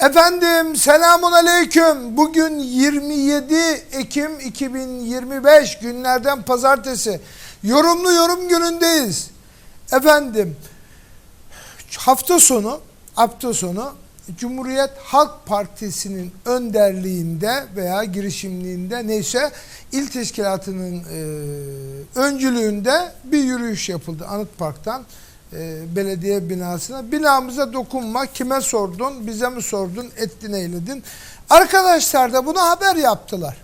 Efendim selamun aleyküm. Bugün 27 Ekim 2025 günlerden pazartesi. Yorumlu yorum günündeyiz. Efendim hafta sonu hafta sonu Cumhuriyet Halk Partisi'nin önderliğinde veya girişimliğinde neyse il teşkilatının e, öncülüğünde bir yürüyüş yapıldı Anıt Park'tan e, belediye binasına. Binamıza dokunma kime sordun bize mi sordun ettin eyledin. Arkadaşlar da buna haber yaptılar.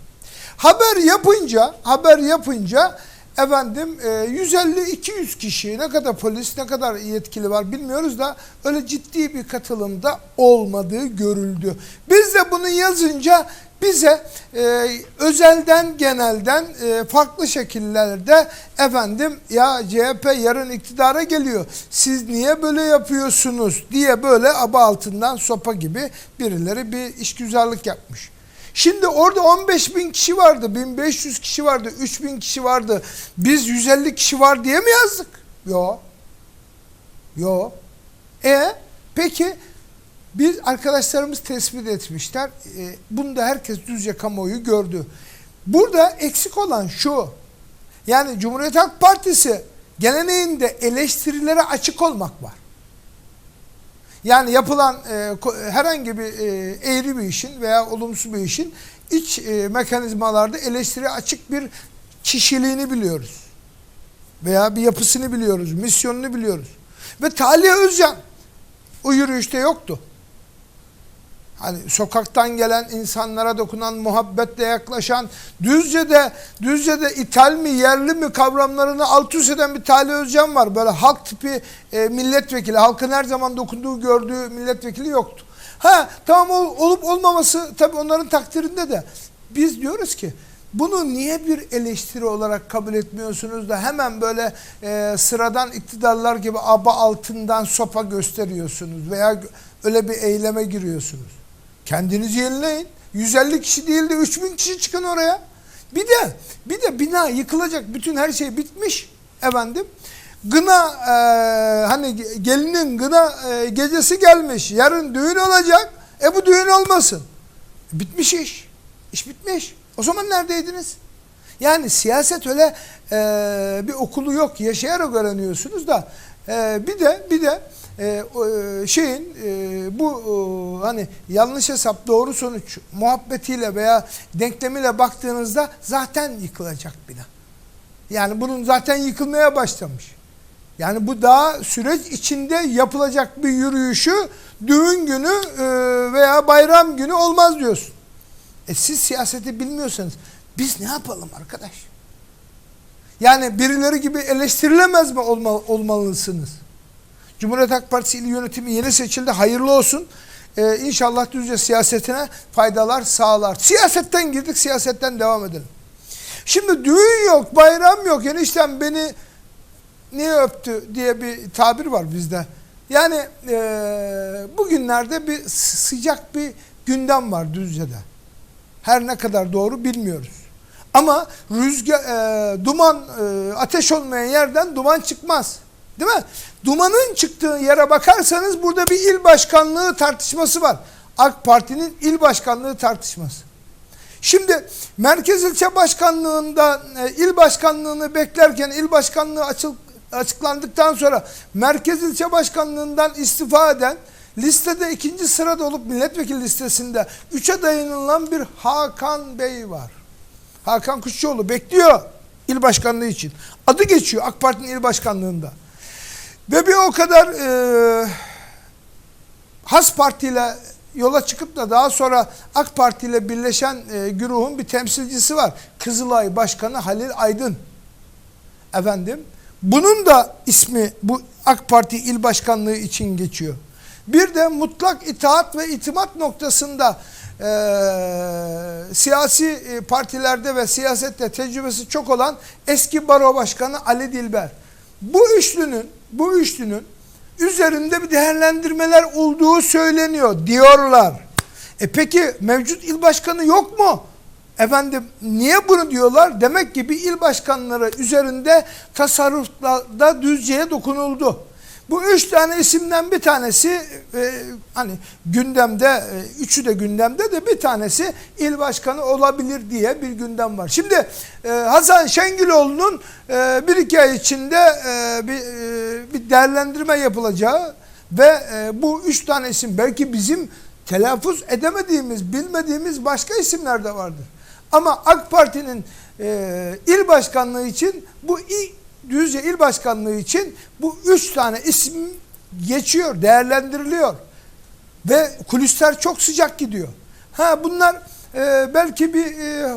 Haber yapınca haber yapınca efendim e, 150-200 kişi ne kadar polis ne kadar yetkili var bilmiyoruz da öyle ciddi bir katılımda olmadığı görüldü. Biz de bunu yazınca bize e, özelden genelden e, farklı şekillerde efendim ya CHP yarın iktidara geliyor siz niye böyle yapıyorsunuz diye böyle aba altından sopa gibi birileri bir işgüzarlık yapmış. Şimdi orada 15 bin kişi vardı, 1500 kişi vardı, 3000 kişi vardı. Biz 150 kişi var diye mi yazdık? Yo. Yo. E peki biz arkadaşlarımız tespit etmişler. E, bunu da herkes Düzce kamuoyu gördü. Burada eksik olan şu. Yani Cumhuriyet Halk Partisi geleneğinde eleştirilere açık olmak var. Yani yapılan e, herhangi bir e, eğri bir işin veya olumsuz bir işin iç e, mekanizmalarda eleştiri açık bir kişiliğini biliyoruz. Veya bir yapısını biliyoruz, misyonunu biliyoruz. Ve Talih Özcan o yürüyüşte yoktu. Hani sokaktan gelen insanlara dokunan, muhabbetle yaklaşan, Düzce'de, Düzce'de ithal mi, yerli mi kavramlarını alt üst eden bir Talih Özcan var. Böyle halk tipi e, milletvekili, halkın her zaman dokunduğu, gördüğü milletvekili yoktu. Ha tamam ol- olup olmaması tabii onların takdirinde de biz diyoruz ki bunu niye bir eleştiri olarak kabul etmiyorsunuz da hemen böyle e, sıradan iktidarlar gibi aba altından sopa gösteriyorsunuz veya öyle bir eyleme giriyorsunuz. Kendinizi yenileyin. 150 kişi değil de 3000 kişi çıkın oraya. Bir de bir de bina yıkılacak. Bütün her şey bitmiş efendim. Gına e, hani gelinin gına e, gecesi gelmiş. Yarın düğün olacak. E bu düğün olmasın. Bitmiş iş. İş bitmiş. O zaman neredeydiniz? Yani siyaset öyle e, bir okulu yok. Yaşayarak öğreniyorsunuz da e, bir de bir de e, o, e, şeyin e, bu e, hani yanlış hesap doğru sonuç muhabbetiyle veya denklemiyle baktığınızda zaten yıkılacak bina. Yani bunun zaten yıkılmaya başlamış. Yani bu daha süreç içinde yapılacak bir yürüyüşü düğün günü e, veya bayram günü olmaz diyorsun. E siz siyaseti bilmiyorsanız biz ne yapalım arkadaş? Yani birileri gibi eleştirilemez mi olma, olmalısınız? Cumhuriyet Halk Partisi il yönetimi yeni seçildi. Hayırlı olsun. Ee, inşallah Düzce siyasetine faydalar sağlar. Siyasetten girdik, siyasetten devam edelim. Şimdi düğün yok, bayram yok. Eniştem beni niye öptü diye bir tabir var bizde. Yani e, bugünlerde bir sı- sıcak bir gündem var Düzce'de. Her ne kadar doğru bilmiyoruz. Ama rüzgar, e, duman, e, ateş olmayan yerden duman çıkmaz. Değil mi? Dumanın çıktığı yere bakarsanız burada bir il başkanlığı tartışması var. AK Parti'nin il başkanlığı tartışması. Şimdi Merkez İlçe Başkanlığı'nda e, il başkanlığını beklerken il başkanlığı açıl, açıklandıktan sonra Merkez İlçe Başkanlığı'ndan istifa eden listede ikinci sırada olup milletvekili listesinde üçe dayanılan bir Hakan Bey var. Hakan Kuşçuoğlu bekliyor il başkanlığı için. Adı geçiyor AK Parti'nin il başkanlığında. Ve bir o kadar e, Has Parti ile yola çıkıp da daha sonra AK Parti ile birleşen e, güruhun bir temsilcisi var. Kızılay Başkanı Halil Aydın. Efendim, bunun da ismi bu AK Parti il başkanlığı için geçiyor. Bir de mutlak itaat ve itimat noktasında e, siyasi e, partilerde ve siyasette tecrübesi çok olan eski baro başkanı Ali Dilber. Bu üçlünün bu üçlünün üzerinde bir değerlendirmeler olduğu söyleniyor diyorlar. E peki mevcut il başkanı yok mu? Efendim niye bunu diyorlar? Demek ki bir il başkanları üzerinde tasarrufta Düzce'ye dokunuldu. Bu üç tane isimden bir tanesi e, hani gündemde, e, üçü de gündemde de bir tanesi il başkanı olabilir diye bir gündem var. Şimdi e, Hasan Şengüloğlu'nun e, bir iki ay içinde e, bir, e, bir değerlendirme yapılacağı ve e, bu üç tane isim belki bizim telaffuz edemediğimiz, bilmediğimiz başka isimler de vardır. Ama AK Parti'nin e, il başkanlığı için bu Düzce il başkanlığı için bu üç tane isim geçiyor, değerlendiriliyor. Ve kulisler çok sıcak gidiyor. Ha bunlar e, belki bir e,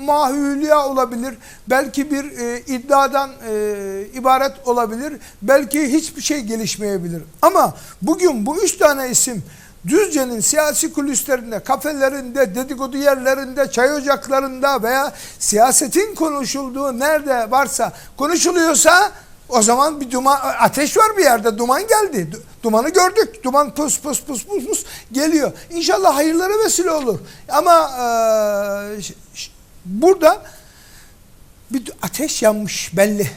mahülya olabilir, belki bir e, iddiadan e, ibaret olabilir, belki hiçbir şey gelişmeyebilir. Ama bugün bu üç tane isim Düzce'nin siyasi kulislerinde, kafelerinde, dedikodu yerlerinde, çay ocaklarında veya siyasetin konuşulduğu nerede varsa konuşuluyorsa o zaman bir duman, ateş var bir yerde, duman geldi. Du- Dumanı gördük. Duman pus pus pus pus pus geliyor. İnşallah hayırlara vesile olur. Ama ş- burada bir ateş yanmış belli.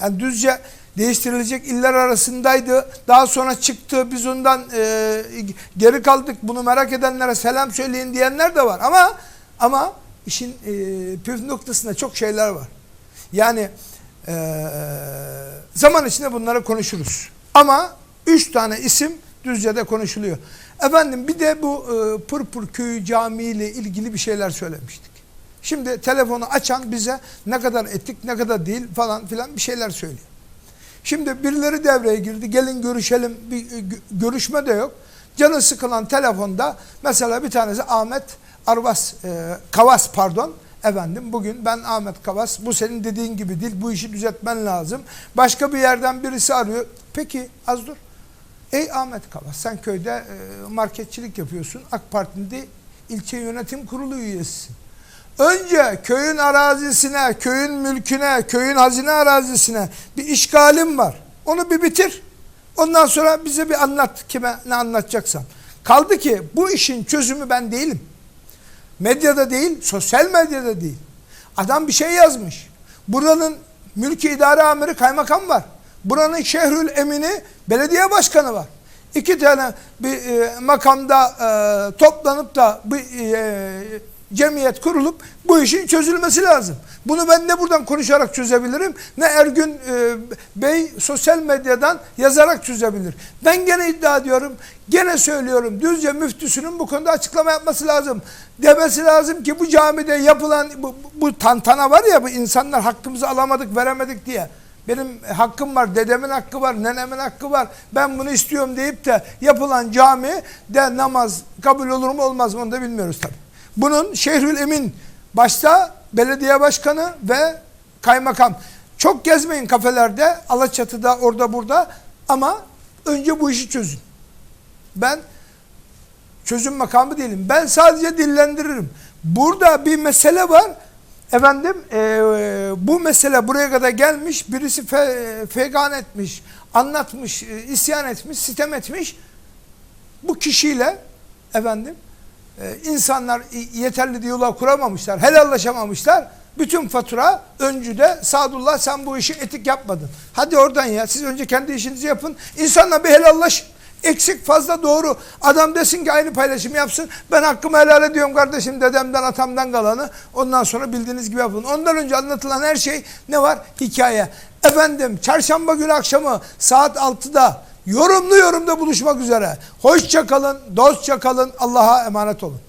Yani düzce değiştirilecek iller arasındaydı. Daha sonra çıktı. Biz ondan e, geri kaldık. Bunu merak edenlere selam söyleyin diyenler de var. Ama ama işin e, püf noktasında çok şeyler var. Yani e, zaman içinde bunları konuşuruz. Ama üç tane isim Düzce'de konuşuluyor. Efendim bir de bu e, Pırpır Köyü Camii ile ilgili bir şeyler söylemiştik. Şimdi telefonu açan bize ne kadar etik ne kadar değil falan filan bir şeyler söylüyor. Şimdi birileri devreye girdi. Gelin görüşelim. Bir e, gö- görüşme de yok. Canı sıkılan telefonda mesela bir tanesi Ahmet Arvas e, Kavas pardon. Efendim bugün ben Ahmet Kavas. Bu senin dediğin gibi değil. Bu işi düzeltmen lazım. Başka bir yerden birisi arıyor. Peki az dur. Ey Ahmet Kavas sen köyde e, marketçilik yapıyorsun. AK Parti'nde ilçe yönetim kurulu üyesisin. Önce köyün arazisine, köyün mülküne, köyün hazine arazisine bir işgalin var. Onu bir bitir. Ondan sonra bize bir anlat kime ne anlatacaksan. Kaldı ki bu işin çözümü ben değilim. Medyada değil, sosyal medyada değil. Adam bir şey yazmış. Buranın mülki idare amiri kaymakam var. Buranın şehrül emini belediye başkanı var. İki tane bir e, makamda e, toplanıp da bir e, cemiyet kurulup bu işin çözülmesi lazım. Bunu ben ne buradan konuşarak çözebilirim ne Ergün e, Bey sosyal medyadan yazarak çözebilir. Ben gene iddia ediyorum, gene söylüyorum. Düzce müftüsünün bu konuda açıklama yapması lazım. Demesi lazım ki bu camide yapılan bu, bu tantana var ya bu insanlar hakkımızı alamadık, veremedik diye. Benim hakkım var, dedemin hakkı var, nenemin hakkı var. Ben bunu istiyorum deyip de yapılan cami de namaz kabul olur mu olmaz mı onu da bilmiyoruz tabii. Bunun Şehrül Emin başta belediye başkanı ve kaymakam. Çok gezmeyin kafelerde, Alaçatı'da, orada burada ama önce bu işi çözün. Ben çözüm makamı değilim. Ben sadece dillendiririm. Burada bir mesele var. Efendim eee, bu mesele buraya kadar gelmiş. Birisi fe, fegan etmiş, anlatmış, e, isyan etmiş, sitem etmiş. Bu kişiyle efendim e, insanlar yeterli diyalog kuramamışlar, helallaşamamışlar. Bütün fatura öncüde Sadullah sen bu işi etik yapmadın. Hadi oradan ya siz önce kendi işinizi yapın. İnsanla bir helallaş. Eksik fazla doğru. Adam desin ki aynı paylaşımı yapsın. Ben hakkımı helal ediyorum kardeşim dedemden atamdan kalanı. Ondan sonra bildiğiniz gibi yapın. Ondan önce anlatılan her şey ne var? Hikaye. Efendim çarşamba günü akşamı saat 6'da yorumlu yorumda buluşmak üzere. Hoşça kalın, dostça kalın. Allah'a emanet olun.